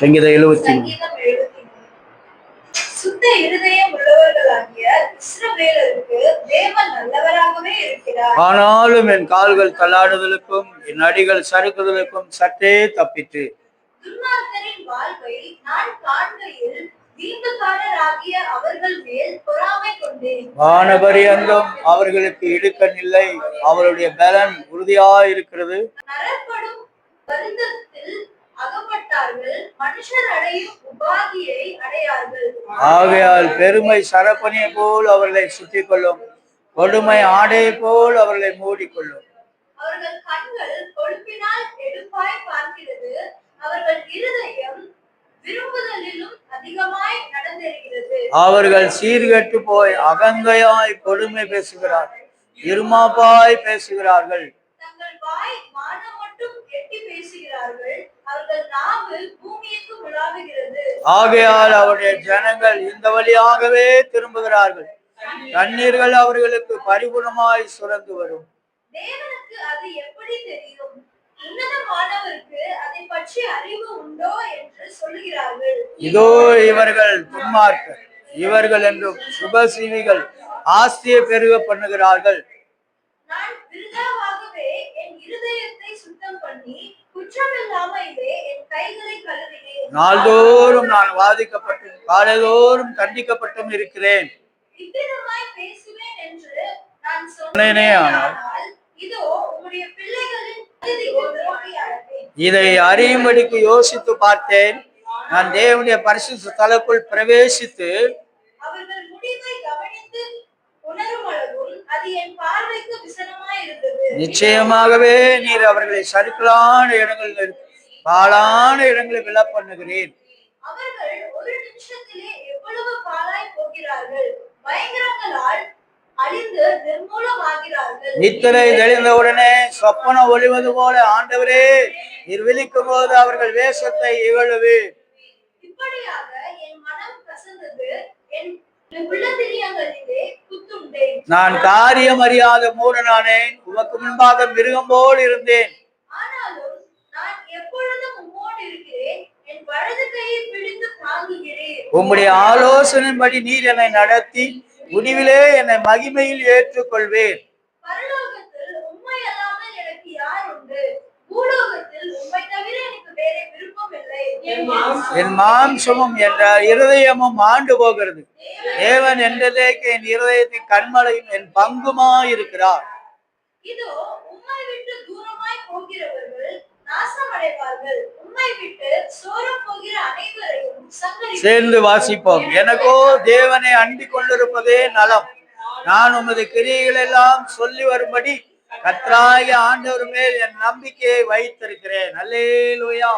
சங்கீதம் எழுபத்தி. சுத்த இருதயம் உள்ளவர்களாகிய இஸ்ரவேலருக்கு தேவன் நல்லவராகவே இருக்கிறார். ஆனாலும் என் கால்கள் தள்ளாடுதலுக்கும் என் அடிகள் சறுக்குதலுக்கும் சற்றே தப்பிற்று துன்மார்க்கரின் வாழ்வை நான் காண்கையில் தீங்குக்காரராகிய அவர்கள் மேல் பொறாமை கொண்டேன். வானபரியங்கம் அவர்களுக்கு இடுக்கண் இல்லை. அவருடைய பலன் உறுதியாயிருக்கிறது. நரப்படும் வருந்தத்தில் அகப்பட்டார்கள். மனுஷர் அடையும் உபாதியை அடையார்கள். ஆகையால் பெருமை சரப்பணியை போல் அவர்களை சுற்றி கொள்ளும் கொடுமை ஆடை போல் அவர்களை மூடிக்கொள்ளும். அவர்கள் கண்கள் கொழுப்பினால் எடுப்பாய் பார்க்கிறது. அவர்கள் இருதயம் விரும்புதலிலும் அதிகமாய் நடந்தேறுகிறது. அவர்கள் சீர்கெட்டு போய் அகங்கையாய் கொடுமை பேசுகிறார்கள் இருமாப்பாய் பேசுகிறார்கள். ஆகையால் அவருடைய ஜனங்கள் இந்த வழியாகவே திரும்புகிறார்கள். தண்ணீர்கள் அவர்களுக்கு பரிபூர்ணமாய் சுரந்து வரும். தேவனுக்கு அது எப்படி தெரியும்? உன்னதமானவருக்கு அதை பற்றி அறிவு உண்டோ என்று சொல்லுகிறார்கள் இதோ இவர்கள் துன்மார்க்கர். இவர்கள் என்றும் சுபசீவிகள் ஆஸ்தியை பெருக பண்ணுகிறார்கள். நாள்தோறும் நான் வாதிக்கப்பட்டும் காலைதோறும் கண்டிக்கப்பட்டும் இருக்கிறேன். ஆனால் இதோ அறியும்படிக்கு யோசித்து பார்த்தேன். நான் தேவனுடைய பரிசுத்த தலக்குள் பிரவேசித்து நிச்சயமாகவே நீர் அவர்களை சறுக்கலான இடங்களில் பாலான இடங்களில் விழ பண்ணுகிறேன். நித்திரை தெளிந்தவுடனே சொப்பன ஒளிவது போல ஆண்டவரே நீர் விழிக்கும் போது அவர்கள் வேஷத்தை இகழுவு. குத்துண்டேன். நான் காரியம் அறியாத மூடனானேன் உமக்கு முன்பாக மிருகம் போல் இருந்தேன் ஆனாலும் நான் எப்பொழுதும் உம்மோடு இருக்கிறேன் என் வலது கையை பிடித்து தாங்குகிறேன் உம்முடைய ஆலோசனைப்படி நீர் என்னை நடத்தி முடிவிலே என்னை மகிமையில் ஏற்றுக்கொள்வேன். பரலோகத்தில் உண்மை அல்லாமல் எனக்கு யார் உண்டு? பூலோகத்தில் உண்மை தவிர எனக்கு வேற விருப்பம் இல்லை. என் மாம்சமும் என்ற இருதயமும் ஆண்டு போகிறது. தேவன் என்றதேக்கு என் இருதயத்தின் கண்மலையும் என் பங்குமாயிருக்கிறார். இதோ உம்மை விட்டு தூரமாய் போகிறவர்கள் நாசமடைவார்கள். சேர்ந்து வாசிப்போம். எனக்கோ தேவனை அண்டிக் கொண்டிருப்பதே நலம். நான் உமது கிரியைகள் எல்லாம் சொல்லி வரும்படி கத்ராய ஆண்டவர் மேல் என் நம்பிக்கையை வைத்திருக்கிறேன். அல்லேலூயா.